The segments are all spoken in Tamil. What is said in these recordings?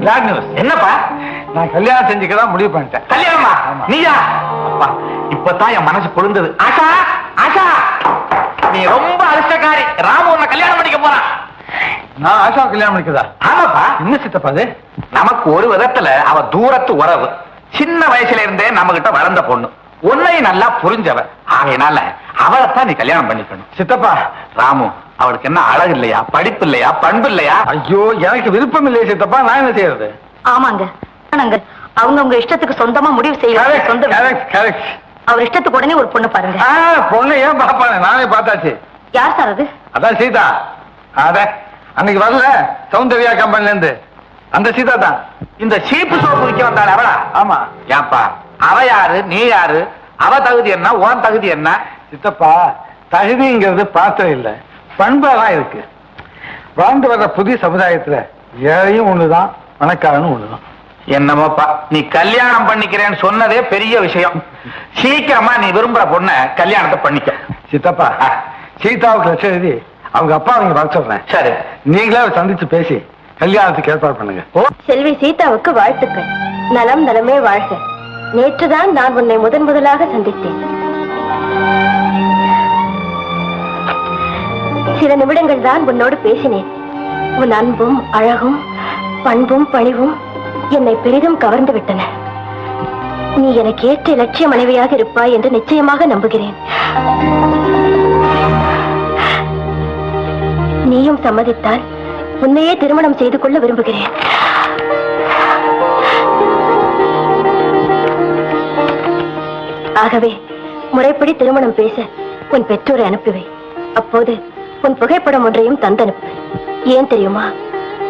கிளாட் நியூஸ் என்னப்பா? நான் கல்யாணம் செஞ்சுக்கதான் முடிவு பண்ணிட்டேன். கல்யாணமா. நீயா? அப்பா இப்பதான் என் மனசு குளிர்ந்தது ஆஷா ஆஷா! நீ ரொம்ப அதிர்ஷ்டக்காரி. ராமு உன்னை கல்யாணம் பண்ணிக்க போறான். நான் ஆஷா கல்யாணம் பண்ணிக்கதா ஆமாப்பா. என்ன சித்தப்பா அது? நமக்கு ஒரு விதத்துல அவ தூரத்து உறவு. சின்ன வயசுல இருந்தே நம்ம கிட்ட வளர்ந்த பொண்ணு. உன்னையும் நல்லா புரிஞ்சவ. ஆகையினால அவளைத்தான் நீ கல்யாணம் பண்ணிக்கணும். சித்தப்பா. ராமு அவளுக்கு என்ன அழகு இல்லையா? படிப்பு இல்லையா? பண்பு இல்லையா? ஐயோ எனக்கு விருப்பம் இல்லையே சித்தப்பா. நான் என்ன செய்யறது? ஆமாங்க. ஆனாங்க அவங்க உங்க இஷ்டத்துக்கு சொந்தமா முடிவு செய்யலாம் சொந்த அவர் இஷ்டத்துக்கு உடனே ஒரு பொண்ணு பாருங்க. ஆ பொண்ணு ஏன் பாப்பானே நானே பார்த்தாச்சு. யார் சார் அது? அதான் சீதா. அத அன்னைக்கு வரல. சௌந்தர்யா கம்பெனில இருந்து அந்த சீதா தான். இந்த சீப்பு சோப்பு விற்க வந்தாள் அவளா? ஆமா. ஏப்பா அவ யாரு? நீ யாரு? அவ தகுதி என்ன? உன் தகுதி என்ன? சித்தப்பா தகுதிங்கிறது பாத்திரம் இல்ல. பண்பாதான் இருக்கு. வாழ்ந்து வர்ற புதிய சமுதாயத்துல ஏழையும் ஒண்ணுதான் பணக்காரனும் ஒண்ணுதான். என்னமோப்பா நீ கல்யாணம் பண்ணிக்கிறேன்னு சொன்னதே பெரிய விஷயம். சீக்கிரமா நீ விரும்புற பொண்ண கல்யாணத்தை பண்ணிக்க. சித்தப்பா சீதாவுக்கு லட்சம் எழுதி அவங்க அப்பா அவங்க வர சொல்றேன். சரி. நீங்களே அவரை சந்திச்சு பேசி கல்யாணத்துக்கு ஏற்பாடு பண்ணுங்க. ஓ. செல்வி சீதாவுக்கு வாழ்த்துக்கள். நலம் நலமே வாழ்க. நேற்றுதான் நான் உன்னை முதன் முதலாக சந்தித்தேன். சில நிமிடங்கள் தான் உன்னோடு பேசினேன். உன் அன்பும் அழகும் பண்பும் பணிவும் என்னை பெரிதும் கவர்ந்து விட்டன. நீ எனக்கு ஏற்ற இலட்சிய மனைவியாக இருப்பாய் என்று நிச்சயமாக நம்புகிறேன். நீயும் சம்மதித்தால் உன்னையே திருமணம் செய்து கொள்ள விரும்புகிறேன். ஆகவே முறைப்படி திருமணம் பேச உன் பெற்றோரை அனுப்புவை அப்போது உன் புகைப்படம் ஒன்றையும் தந்தனுப்பு ஏன் தெரியுமா?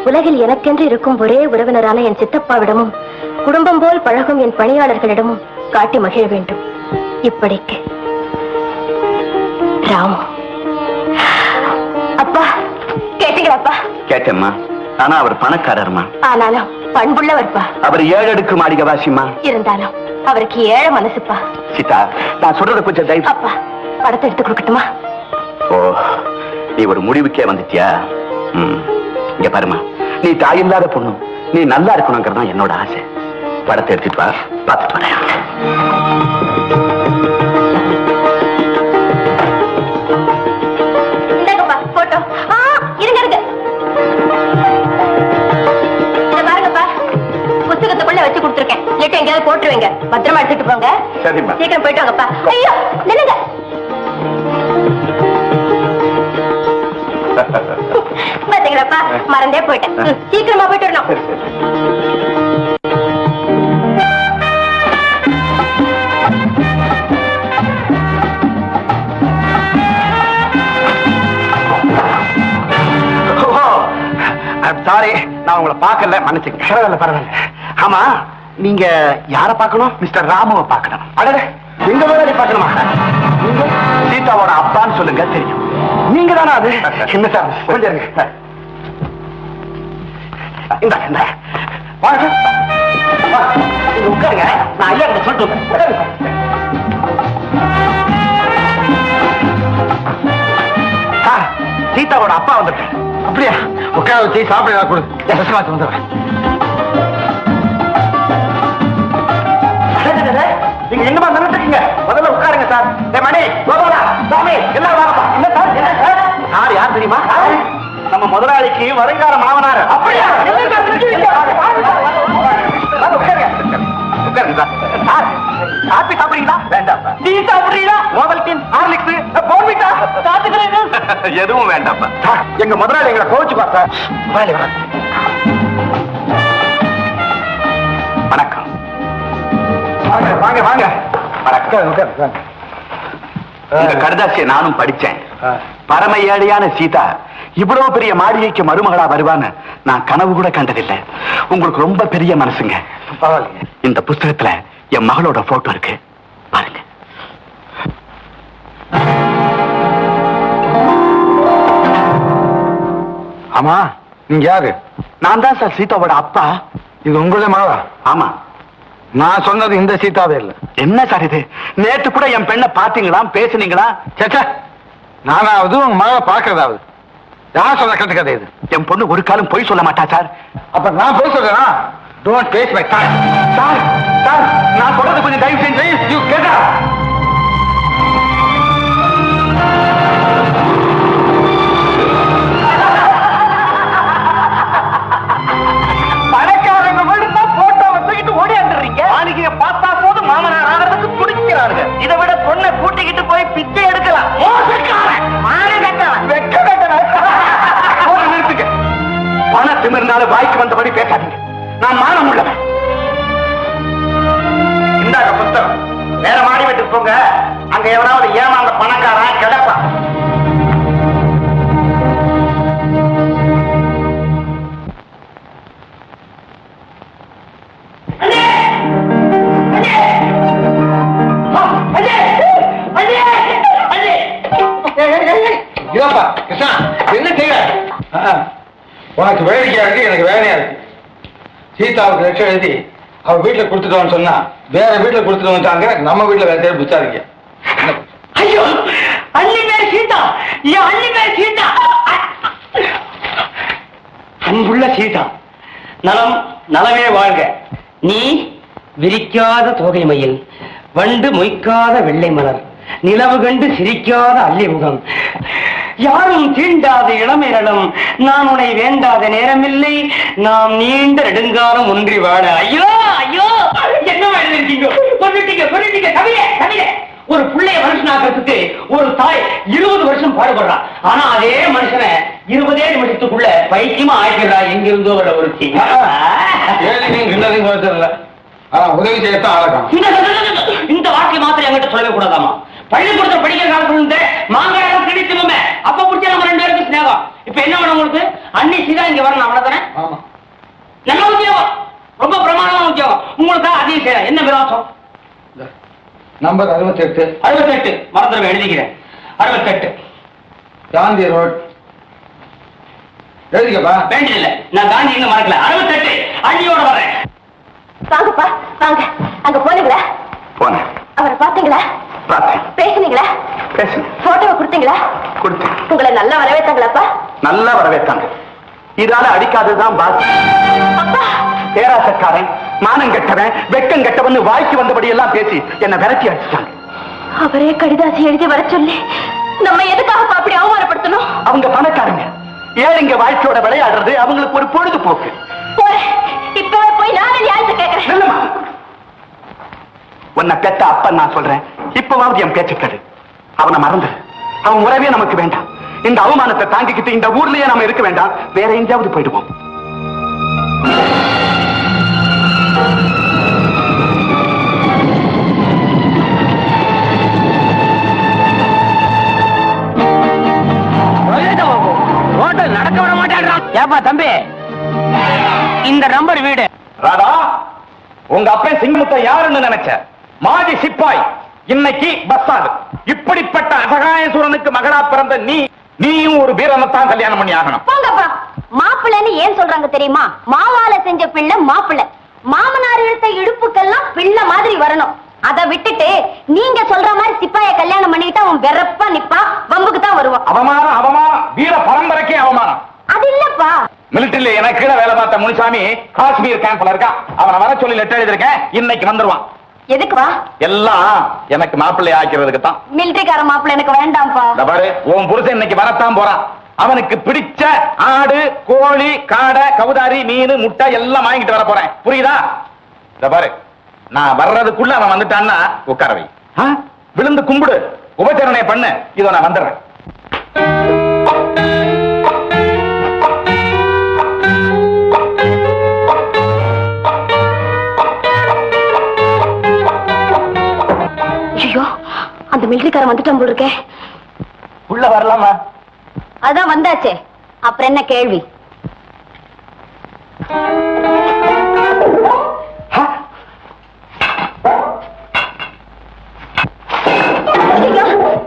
உலகில் எனக்கென்று இருக்கும் ஒரே உறவினரான என் சித்தப்பாவிடமும் குடும்பம் போல் பழகும் என் பணியாளர்களிடமும் காட்டி மகிழ வேண்டும். இப்படிக்கு. ராமு. அப்பா கேட்டீங்களாப்பா? கேட்டேம்மா. ஆனா அவர் பணக்காரர்மா. ஆனாலும் பண்புள்ளவர்ப்பா. அவர் ஏழடுக்கு மாளிகை வாசிமா இருந்தாலும் அவருக்கு ஏழை மனசுப்பா. சீதா நான் சொல்றத கொஞ்சம் தயவு அப்பா படத்தை எடுத்து கொடுக்கட்டுமா? ஓ நீ ஒரு முடிவுக்கே வந்துட்டியா? இங்க பாருமா நீ தாயில்லாத பொண்ணு. நீ நல்லா இருக்கணுங்கிறது என்னோட ஆசை. படத்தை எடுத்துட்டு வா. பார்த்துட்டு வரேன். வச்சு கொடுத்துருக்கேன். எங்கேயாவது போட்டுருவீங்க. பத்திரமா எடுத்துட்டு போங்க. சீக்கிரம் போயிட்டு வாங்கப்பா. ஐயோ நில்லுங்க. பாத்தீங்களாப்பா மறந்தே போயிட்டேன். சீக்கிரமா போயிட்டு வரணும். சரி நான் உங்களை பார்க்கல மன்னிச்சுங்க பரவாயில்ல பரவாயில்ல. ஆமா நீங்க யார பார்க்கணும்? மிஸ்டர் ராமுவை பார்க்கணும். அடடே எங்க வேலை பார்க்கணுமா? நீங்க? சீதாவோட அப்பான்னு சொல்லுங்க தெரியும். நீங்க தானே அது என்ன சார்? கொஞ்சம் இந்த இந்த வாங்க. உட்காருங்க. நான் ஐயா கிட்ட சொல்லிட்டு சீதாவோட அப்பா வந்துட்டேன் அப்படியா? உட்கார வச்சு சாப்பிட கொடு. வந்துடுறேன் நீங்க எங்கம்மா நின்னுட்டு முதல்ல உட்காருங்க சார். மணி கோபாலா சாமி எல்லாம் வாங்கப்பா. என்ன சார்? என்ன சார்? சார் யார் தெரியுமா? நம்ம முதலாளிக்கு வருங்கால மாமனார். அப்படியா? சாப்பிடுறீங்களா? வேண்டாம். டீ சாப்பிடுறீங்களா? ஹார்லிக்ஸ். எதுவும் வேண்டாம் எங்க முதலாளி எங்களை கோச்சுப்பா சார். முதலாளி வணக்கம். வாங்க வாங்க வாங்க. வணக்கம். உங்க கடுதாசியை நானும் படிச்சேன். பரம ஏழையான சீதா இவ்வளவு பெரிய மாளிகைக்கு மருமகளா வருவான்னு நான் கனவு கூட கண்டதில்லை. உங்களுக்கு ரொம்ப பெரிய மனசுங்க. இந்த புஸ்தகத்துல என் மகளோட போட்டோ இருக்கு. பாருங்க. ஆமா நீங்க யாரு? நான் தான் சார் சீதாவோட அப்பா. இது உங்களுடைய மகளா? ஆமா. நான் சொன்னது இந்த சீதாவே இல்ல. என்ன சார் இது? நேத்து கூட என் பெண்ணை பாத்தீங்களா பேசுனீங்களா? சேச்சா நானாவது உங்க மகளை பார்க்கறதாவது. யார் சொல்ற கட்டு கதை இது? என் பொண்ணு ஒரு காலம் பொய் சொல்ல மாட்டா சார். அப்ப நான் போய் சொல்றேனா? டோன்ட் பேஸ் மை டைம் சார் சார் நான் சொல்றது கொஞ்சம் தயவு செஞ்சு யூ கெட் அவுட் பணக்காரங்க மட்டும் தான் போட்டோவை தூக்கிட்டு ஓடியாந்துடுறீங்க. போதும் மாமனார் ஆகிறதுக்கு துடிக்கிறாருங்க இதை விட பொண்ணை கூட்டிக்கிட்டு போய் பிச்சை எடுக்கலாம். போங்க. அங்க எவனாவது ஏமாந்த பணக்காரன் கிடப்பான் என்ன செய்யற உனக்கு வேடிக்கையா இருக்கு எனக்கு வேலையா இருக்கு. சீதாவுக்கு லட்சம் எழுதி அவ வீட்டுல கொடுத்துட்டோம்னு சொன்னா வேற வீட்டுல கொடுத்துட்டு வந்துட்டாங்க நம்ம வீட்டுல வேற தேடி புச்சாதீங்க ஐயோ அள்ளி மேல சீதா என் அள்ளி மேல சீதா அன்புள்ள சீதா நலம் நலமே வாழ்க. நீ விரிக்காத தோகை மயில் வண்டு மொய்க்காத வெள்ளை மலர். நிலவு கண்டு சிரிக்காத அல்லி முகம் யாரும் தீண்டாத இளமையிடம் நான் உன்னை வேண்டாத நேரமில்லை. நாம் நீண்ட நெடுங்காலம் ஒன்றி வாழ. ஐயோ ஐயோ! என்ன எழுதிருக்கீங்க? கொண்டுட்டீங்க கொண்டுட்டீங்க கவிதை ஒரு பிள்ளைய மனுஷனாக்கிறதுக்கு ஒரு தாய் இருபது வருஷம் பாடுபடுறா. ஆனா அதே மனுஷனை இருபதே நிமிஷத்துக்குள்ள பைத்தியமா ஆயிடுறா எங்கிருந்தோ வர ஒரு உதவி செய்யத்தான் இந்த வார்த்தை மாத்திரம் என்கிட்ட சொல்லவே கூடாதாமா பள்ளிக்கூடத்தில் படிக்கிற காலத்துல இருந்து மாங்காயம் கிடைச்சுமே அப்ப பிடிச்ச நம்ம ரெண்டு பேருக்கு ஸ்நேகம் இப்ப என்ன வேணும் உங்களுக்கு? அன்னி சீதா இங்க வரணும் அவ்வளவுதானே ஆமா. நல்ல உத்தியோகம். ரொம்ப பிரமாதமான உத்தியோகம். உங்களுக்கு அதையும் செய்யலாம் என்ன விலாசம் நம்பர் அறுபத்தி எட்டு அறுபத்தெட்டு. மறந்துடுவேன் எழுதிக்கிறேன். அறுபத்தெட்டு. காந்தி ரோட். எழுதிக்கப்பா. வேண்டியதில்லை. நான் காந்தி இன்னும் மறக்கல. அறுபத்தெட்டு. அண்ணியோட வரேன் வாங்கப்பா வாங்க. அங்க போனீங்களா? போனேன். அவரை பாத்தீங்களா பார்த்தேன் பேசுனீங்களா? போட்டோவை கொடுத்தீங்களா? கொடுத்தேன் உங்களை நல்லா வரவேற்றாங்களாப்பா? நல்லா வரவேற்றாங்க. இதால அடிக்காததுதான் பாக்கி பேராசக்காரன் மானம் கெட்டவன் வெக்கம் கெட்டவன் வாய்க்கு வந்தபடி எல்லாம் பேசி என்ன விரட்டி அடிச்சிட்டாங்க. அவரே கடிதாசி எழுதி வர சொல்லி நம்ம எதுக்காக அப்படி அவமானப்படுத்தணும்? அவங்க பணக்காரங்க. ஏழைங்க வாழ்க்கையோட விளையாடுறது அவங்களுக்கு ஒரு பொழுதுபோக்கு. இப்பவே போய் நானே நியாயத்தை கேட்கறேன். உன்னை பெத்த அப்பன் நான் சொல்றேன். இப்பவாவது என் பேச்சுக்கள் அவனை மறந்து அவன் உறவே நமக்கு வேண்டாம். இந்த அவமானத்தை தாங்கிக்கிட்டு இந்த ஊர்லயே நாம இருக்க வேண்டாம். வேற எங்கேயாவது போயிடுவோம். நடக்க விட மாட்டேன்றான் ஏப்பா தம்பி இந்த நம்பர் வீடு. ராதா உங்க அப்பன் சிங்கமுத்தை யாருன்னு நினைச்ச? மாஜி சிப்பாய் இன்னைக்கு பஸ் ஆகுது இப்படிப்பட்ட அசகாயசூரனுக்கு மகளா பிறந்த நீ நீயும் ஒரு வீரனைத்தான் கல்யாணம் பண்ணி ஆகணும். போங்கப்பா மாப்பிள்ளைன்னு ஏன் சொல்றாங்க தெரியுமா? மாவால செஞ்ச பிள்ளை மாப்பிள்ளை. மாமனார் இழுத்த இடுப்புக்கெல்லாம் பிள்ளை மாதிரி வரணும். அத விட்டுட்டு நீங்க சொல்ற மாதிரி சிப்பாய கல்யாணம் பண்ணிக்கிட்டு அவன் வெறப்பா நிப்பான் வம்புக்கு தான் வருவான். அவமானம் அவமானம் வீர பரம்பரைக்கே அவமானம். அது இல்லப்பா. மிலிட்டரியில எனக்கு கீழே வேலை பார்த்த முனிசாமி காஷ்மீர் கேம்ப்ல இருக்கான். அவனை வர சொல்லி லெட்டர் எழுதிருக்கேன் இன்னைக்கு வந்துருவான். எதுக்குப்பா எல்லாம் எனக்கு மாப்பிள்ளை ஆக்கிறதுக்கு தான். மிலிட்டரிக்கார மாப்பிள்ளை எனக்கு வேண்டாம்ப்பா. இந்த பாரு உன் புருஷன் இன்னைக்கு வரத்தான் போறான். அவனுக்கு பிடிச்ச ஆடு கோழி காடை கவுதாரி மீன் முட்டை எல்லாம் வாங்கிட்டு வர போறேன். புரியுதா? இந்த பாரு நான் வர்றதுக்குள்ள அவன் வந்துட்டான்னா உட்கார வை. ஆ? விழுந்து கும்பிடு. உபச்சரணை பண்ணு. இதோ நான் வந்துடுறேன். மிலிட்டரிக்காரன் வந்துட்டான் போல் இருக்கே. உள்ள வரலாமா? அதான் வந்தாச்சே. அப்புறம் என்ன கேள்வி?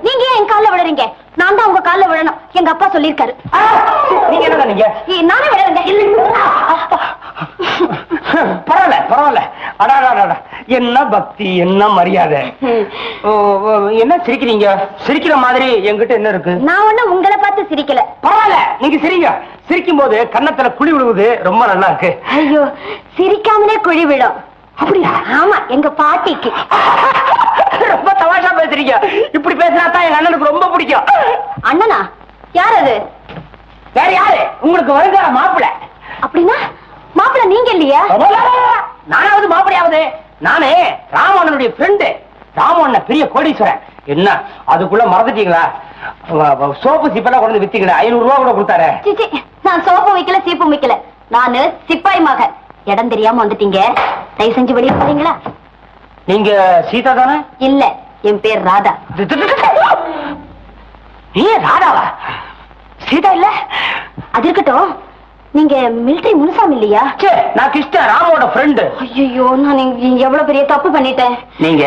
நீங்க என் கால்ல விழுறீங்க? நான் தான் உங்க கால்ல விழணும். எங்க அப்பா சொல்லிருக்காரு நீங்க என்ன நீங்க? நானே விழுறேங்க பரவாயில்ல பரவாயில்ல. அடா அடா, அடா என்ன பக்தி என்ன மரியாதை. என்ன சிரிக்கிறீங்க? சிரிக்கிற மாதிரி என்கிட்ட என்ன இருக்கு? நான் ஒண்ணு உங்களை பார்த்து சிரிக்கல. பரவாயில்ல நீங்க சிரிங்க. சிரிக்கும் போது கன்னத்துல குழி விழுவுது ரொம்ப நல்லா இருக்கு. ஐயோ சிரிக்காமலே குழி விடும் அப்படியா? ஆமா எங்க பாட்டிக்கு. ரொம்ப தமாஷா பேசுறீங்க. இப்படி பேசினா தான் எங்க அண்ணனுக்கு ரொம்ப பிடிக்கும். அண்ணனா? யார் அது? வேற யாரு? உங்களுக்கு வருகிற மாப்பிள்ளை அப்படின்னா? மாப்பிள்ள நீங்க இல்லையா? நானாவது மாப்பிளையாவது நானே ராமண்ணனுடைய ஃப்ரெண்டு ராமண்ண பெரிய கோடீஸ்வரன். என்ன? அதுக்குள்ள மறந்துட்டீங்களா? சோப்பு சிப்பெல்லாம் கொண்டு வித்தீங்களே ஐநூறு ரூபா கூட கொடுத்தாரு. நான் சோப்பு வைக்கல சீப்பு வைக்கல. நானு சிப்பாய் மக இடம் தெரியாம வந்துட்டீங்க. தயவு செஞ்சு வெளியே போறீங்களா? நீங்க சீதா தானே? இல்ல என் பேர் ராதா. நீ ராதாவா? சீதா இல்ல? அது இருக்கட்டும். நீங்க மிலிட்டரி முனுசாமி இல்லையா? ச்சே, நான் கிருஷ்ண ராமோட ஃப்ரெண்டு ஐயோ நான் எவ்வளவு பெரிய தப்பு பண்ணிட்டேன். நீங்க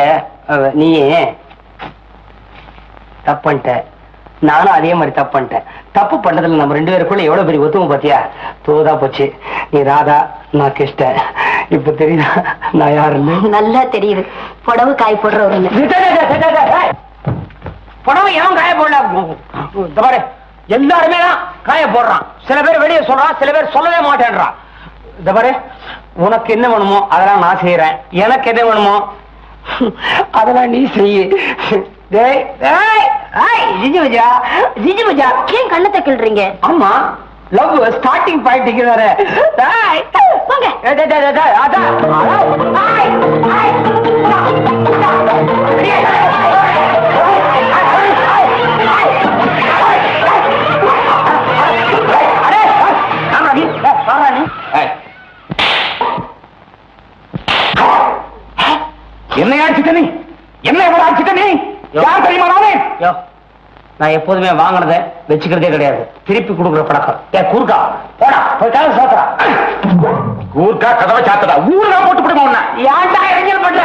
நீ தப்பு பண்ணிட்ட நானும் அதே மாதிரி தப்பு பண்ணிட்டேன். தப்பு பண்ணதுல நம்ம ரெண்டு பேருக்குள்ள எவ்வளவு பெரிய ஒத்துமை பாத்தியா தோதா போச்சு. நீ ராதா நான் கிருஷ்ணன் இப்ப தெரியுதா? நான் யாருன்னு? நல்லா தெரியுது. புடவு காய் போடுறவருன்னு புடவை எவன் காய போடல? எல்லாருமே தான் காய போடுறான். சில பேர் வெளியே சொல்றான் சில பேர் சொல்லவே மாட்டேன்றான். இந்த பாரு உனக்கு என்ன வேணுமோ அதெல்லாம் நான் செய்யறேன் எனக்கு என்ன வேணுமோ அதெல்லாம் நீ செய்யு. ஏன் கண்ணத்தை கிள்றீங்க ஆமா லவ் ஸ்டார்டிங் பாயிண்ட் இங்கிறாரு என்னை அடிச்சுட்ட நீ? என்ன எவ்வளவு அடிச்சுட்ட நீ? யார் தெரியுமா நானே? யோ. நான் எப்போதுமே வாங்கினதை வச்சுக்கிறதே கிடையாது. திருப்பி கொடுக்குற பழக்கம். ஏ குறுக்கா போடா. போய் கதை சாத்துறா ஊர்க்கா கதவை சாத்தடா. ஊருக்கா போட்டு விடுமா உன்னை? ஏன்டா இறங்கல் பண்ற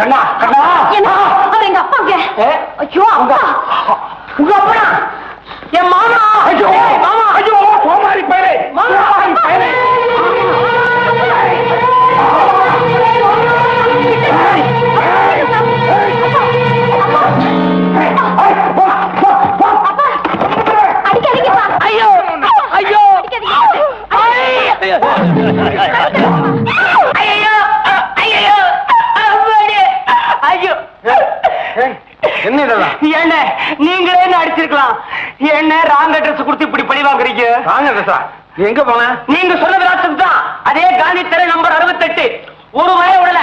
கண்ணா கண்ணா. அவர் எங்க அப்பாங்க? ஏ, ஐயோ அப்பா உங்க அப்பனா? என் மாமா? ஐயோ. மாமா. ஐயோ. நீங்களே அடிச்சிருக்கலாம்? என்ன ராங் அட்ரஸ் கொடுத்து இப்படி பழி வாங்குறீங்க? வாங்க சார் நீ எங்க போன? நீங்க சொன்னது ராசம் தான். அதே காந்தி தெரு நம்பர் அறுபத்தெட்டு. ஒரு வய விடல.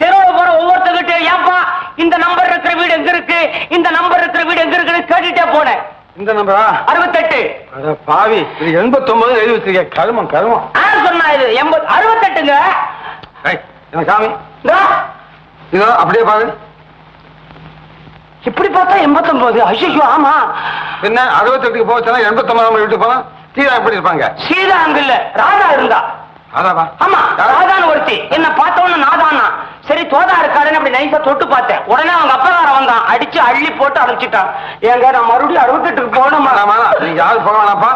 தெருவில் போற ஒவ்வொருத்தர்கிட்ட ஏன்பா இந்த நம்பர் இருக்கிற வீடு எங்க இருக்கு? இந்த நம்பர் இருக்கிற வீடு எங்க இருக்குன்னு கேட்டுட்டே போனேன். இந்த நம்பரா அறுபத்தெட்டு. பாவி இது எண்பத்தொன்பது எழுதி வச்சிருக்க. கருமம் கருமம். யார் சொன்னா இது? எண்பது அறுபத்தெட்டுங்க. எனக்கு சாமி? இதோ அப்படியே பாரு. இப்படி பார்த்தா எண்பத்தொன்பது. ஐயோ ஆமா. என்ன அறுபத்தெட்டுக்கு போச்சுன்னா எண்பத்தொன்பதாம் வீட்டுக்கு போனா தீரா எப்படி இருப்பாங்க? சீதா அங்க இல்ல ராதா இருந்தா. அதாவா ஆமா ராதான்னு ஒருத்தி. என்ன பார்த்தவொன்னு நாதானா சரி தோதா இருக்காருன்னு அப்படி நைஸா தொட்டு பார்த்தேன். உடனே அவங்க அப்பகாரன் வந்தான் அடிச்சு அள்ளி போட்டு அனுப்பிச்சிட்டான். ஏங்க நான் மறுபடியும் அறுபத்தெட்டுக்கு போகணுமா. நீங்க யாரும் போக வேணாப்பா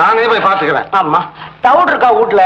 நானே போய் பாத்துக்கிறேன் ஆமா. டவுட் இருக்கா வீட்டுல